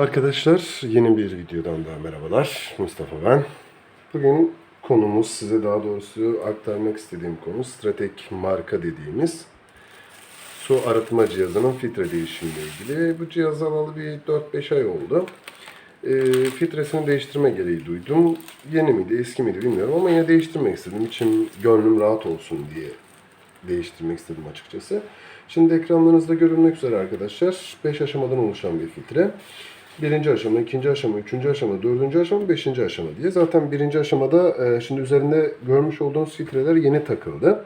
Arkadaşlar yeni bir videodan daha merhabalar. Mustafa ben. Bugün konumuz size daha doğrusu aktarmak istediğim konu Stratek marka dediğimiz su arıtma cihazının filtre değişimiyle ilgili. Bu cihazı alalı bir 4-5 ay oldu. E, filtresini değiştirme gereği duydum. Yeni miydi eski miydi bilmiyorum ama yine değiştirmek istedim. İçim gönlüm rahat olsun diye değiştirmek istedim açıkçası. Şimdi ekranlarınızda görülmek üzere arkadaşlar 5 aşamadan oluşan bir filtre. Birinci aşama, ikinci aşama, üçüncü aşama, dördüncü aşama, beşinci aşama diye. Zaten birinci aşamada e, şimdi üzerinde görmüş olduğunuz filtreler yeni takıldı.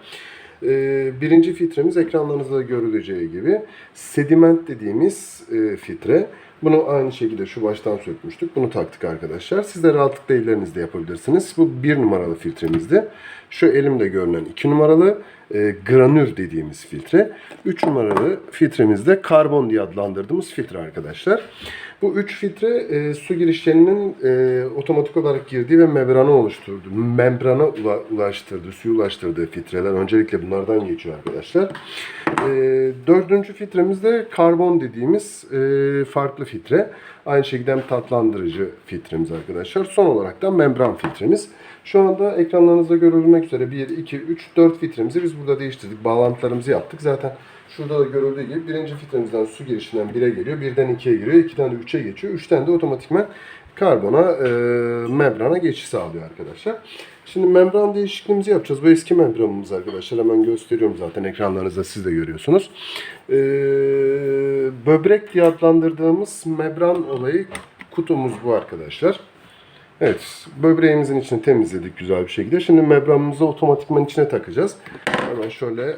E, birinci filtremiz ekranlarınızda görüleceği gibi sediment dediğimiz e, filtre. Bunu aynı şekilde şu baştan sökmüştük. Bunu taktık arkadaşlar. Siz de rahatlıkla ellerinizde yapabilirsiniz. Bu bir numaralı filtremizdi. Şu elimde görünen iki numaralı e, granür dediğimiz filtre. Üç numaralı filtremizde karbon diye adlandırdığımız filtre arkadaşlar. Bu üç filtre e, su girişlerinin e, otomatik olarak girdiği ve membrana oluşturduğu, membrana ula- ulaştırdığı, suyu ulaştırdığı filtreler. Öncelikle bunlardan geçiyor arkadaşlar. E, dördüncü filtremiz de karbon dediğimiz e, farklı filtre. Aynı şekilde hem tatlandırıcı filtremiz arkadaşlar. Son olarak da membran filtremiz. Şu anda ekranlarınızda görülmek üzere 1, 2, 3, 4 filtremizi biz burada değiştirdik. Bağlantılarımızı yaptık. Zaten şurada da görüldüğü gibi birinci filtremizden su girişinden 1'e geliyor. Birden 2'ye giriyor. 2'den de 3'e geçiyor. 3'ten de otomatikman karbona, e, membrana geçiş sağlıyor arkadaşlar. Şimdi membran değişikliğimizi yapacağız. Bu eski membranımız arkadaşlar. Hemen gösteriyorum zaten ekranlarınızda siz de görüyorsunuz. E, böbrek diye adlandırdığımız membran olayı kutumuz bu arkadaşlar. Evet, böbreğimizin içini temizledik güzel bir şekilde. Şimdi membranımızı otomatikman içine takacağız. Hemen şöyle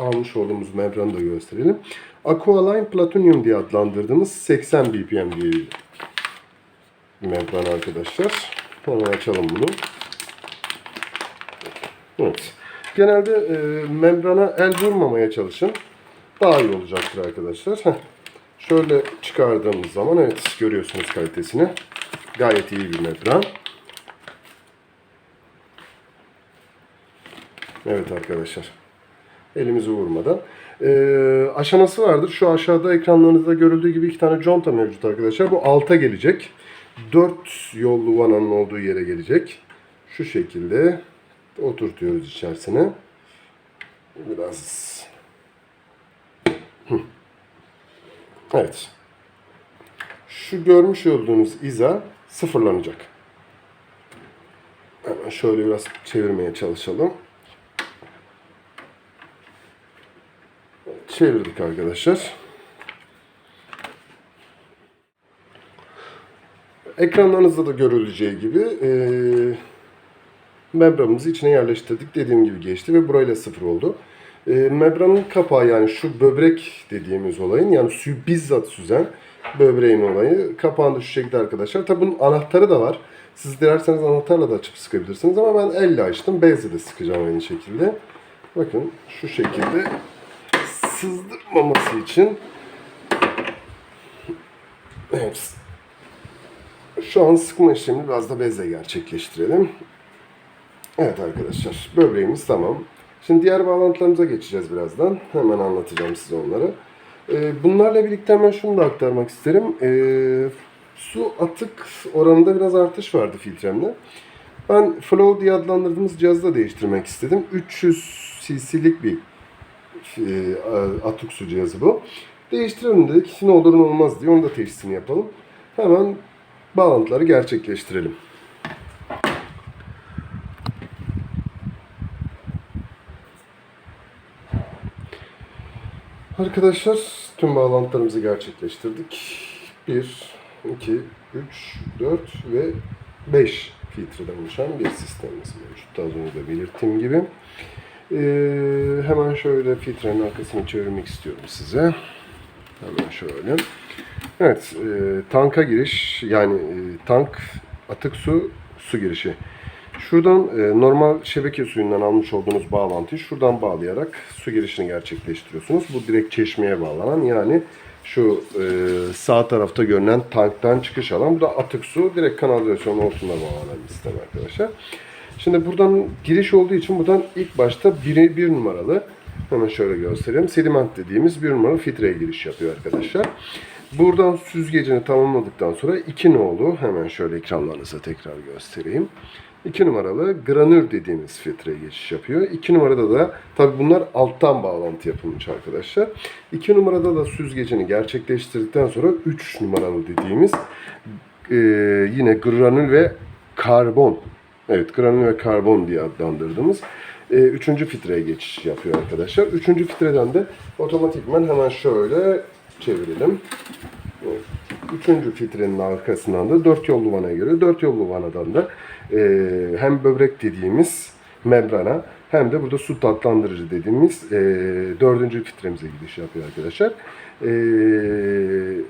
almış olduğumuz membranı da gösterelim. Aqualine Platinum diye adlandırdığımız 80 BPM diye membran arkadaşlar. Hemen açalım bunu. Evet. Genelde e, membrana el vurmamaya çalışın. Daha iyi olacaktır arkadaşlar. Heh. Şöyle çıkardığımız zaman evet görüyorsunuz kalitesini. Gayet iyi bir membran. Evet arkadaşlar. Elimizi vurmadan. Ee, aşaması vardır. Şu aşağıda ekranlarınızda görüldüğü gibi iki tane conta mevcut arkadaşlar. Bu alta gelecek. Dört yollu vananın olduğu yere gelecek. Şu şekilde oturtuyoruz içerisine. Biraz. Evet. Şu görmüş olduğunuz iza sıfırlanacak. Hemen şöyle biraz çevirmeye çalışalım. Çevirdik arkadaşlar. Ekranlarınızda da görüleceği gibi eee membranımızı içine yerleştirdik. Dediğim gibi geçti ve burayla sıfır oldu. E, membranın kapağı yani şu böbrek dediğimiz olayın yani suyu bizzat süzen böbreğin olayı. Kapağında şu şekilde arkadaşlar. Tabi bunun anahtarı da var. Siz dilerseniz anahtarla da açıp sıkabilirsiniz ama ben elle açtım. Bezle de sıkacağım aynı şekilde. Bakın şu şekilde sızdırmaması için Evet. Şu an sıkma işlemini biraz da bezle gerçekleştirelim. Evet arkadaşlar böbreğimiz tamam. Şimdi diğer bağlantılarımıza geçeceğiz birazdan. Hemen anlatacağım size onları. Ee, bunlarla birlikte hemen şunu da aktarmak isterim. Ee, su atık oranında biraz artış vardı filtremde. Ben Flow diye adlandırdığımız cihazı da değiştirmek istedim. 300 cc'lik bir e, atık su cihazı bu. Değiştirelim dedik. Ne olur ne olmaz diye onu da teşhisini yapalım. Hemen bağlantıları gerçekleştirelim. Arkadaşlar tüm bağlantılarımızı gerçekleştirdik. 1, 2, 3, 4 ve 5 filtreden oluşan bir sistemimiz mevcut. Az önce de belirttiğim gibi. Ee, hemen şöyle filtrenin arkasını çevirmek istiyorum size. Hemen şöyle. Evet, e, tanka giriş yani e, tank atık su su girişi. Şuradan e, normal şebeke suyundan almış olduğunuz bağlantıyı şuradan bağlayarak su girişini gerçekleştiriyorsunuz. Bu direkt çeşmeye bağlanan yani şu e, sağ tarafta görünen tanktan çıkış alan. Bu da atık su direkt kanalizasyonun hortumuna bağlanan bir sistem arkadaşlar. Şimdi buradan giriş olduğu için buradan ilk başta bir, bir numaralı hemen şöyle göstereyim. Sediment dediğimiz bir numaralı filtreye giriş yapıyor arkadaşlar. Buradan süzgecini tamamladıktan sonra iki nolu hemen şöyle ekranlarınıza tekrar göstereyim. 2 numaralı granür dediğimiz filtreye geçiş yapıyor. 2 numarada da tabi bunlar alttan bağlantı yapılmış arkadaşlar. 2 numarada da süzgecini gerçekleştirdikten sonra 3 numaralı dediğimiz e, yine granül ve karbon. Evet granül ve karbon diye adlandırdığımız e, üçüncü filtreye geçiş yapıyor arkadaşlar. Üçüncü filtreden de otomatikman hemen şöyle çevirelim. Üçüncü filtrenin arkasından da dört yollu vanaya göre dört yollu vanadan da e, hem böbrek dediğimiz membrana hem de burada su tatlandırıcı dediğimiz e, dördüncü filtremize gidiş yapıyor arkadaşlar. E,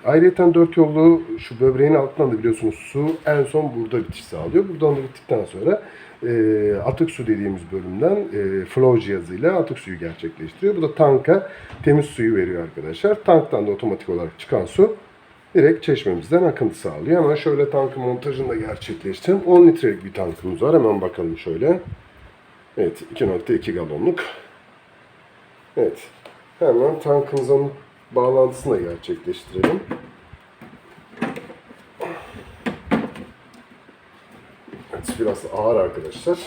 ayrıca dört yollu şu böbreğin altından da biliyorsunuz su en son burada bitiş sağlıyor. Buradan da bittikten sonra e, atık su dediğimiz bölümden e, flow cihazıyla atık suyu gerçekleştiriyor. Bu da tanka temiz suyu veriyor arkadaşlar. Tanktan da otomatik olarak çıkan su direkt çeşmemizden akıntı sağlıyor. Hemen şöyle tankın montajını da gerçekleştirdim. 10 litrelik bir tankımız var. Hemen bakalım şöyle. Evet 2.2 galonluk. Evet. Hemen tankımızın bağlantısını da gerçekleştirelim. Evet, biraz ağır arkadaşlar.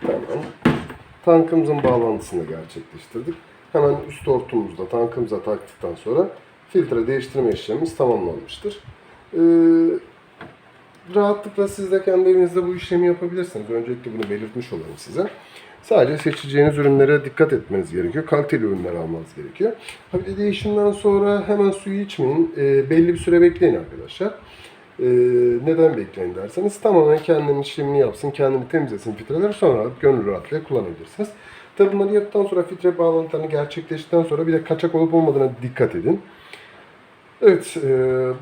Hemen tankımızın bağlantısını gerçekleştirdik. Hemen üst hortumumuzda tankımıza taktıktan sonra filtre değiştirme işlemimiz tamamlanmıştır. Ee, rahatlıkla siz de kendi evinizde bu işlemi yapabilirsiniz. Öncelikle bunu belirtmiş olalım size. Sadece seçeceğiniz ürünlere dikkat etmeniz gerekiyor. Kaliteli ürünler almanız gerekiyor. Tabii de değişimden sonra hemen suyu içmeyin. Ee, belli bir süre bekleyin arkadaşlar. Ee, neden bekleyin derseniz tamamen kendinin işlemini yapsın, kendini temizlesin filtreler sonra gönül rahatlığıyla kullanabilirsiniz. Tabii bunları yaptıktan sonra filtre bağlantılarını gerçekleştikten sonra bir de kaçak olup olmadığına dikkat edin. Evet, e,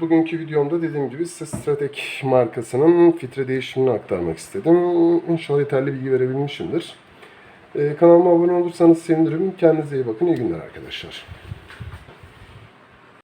bugünkü videomda dediğim gibi size Stratek markasının filtre değişimini aktarmak istedim. İnşallah yeterli bilgi verebilmişimdir. E, kanalıma abone olursanız sevinirim. Kendinize iyi bakın. İyi günler arkadaşlar.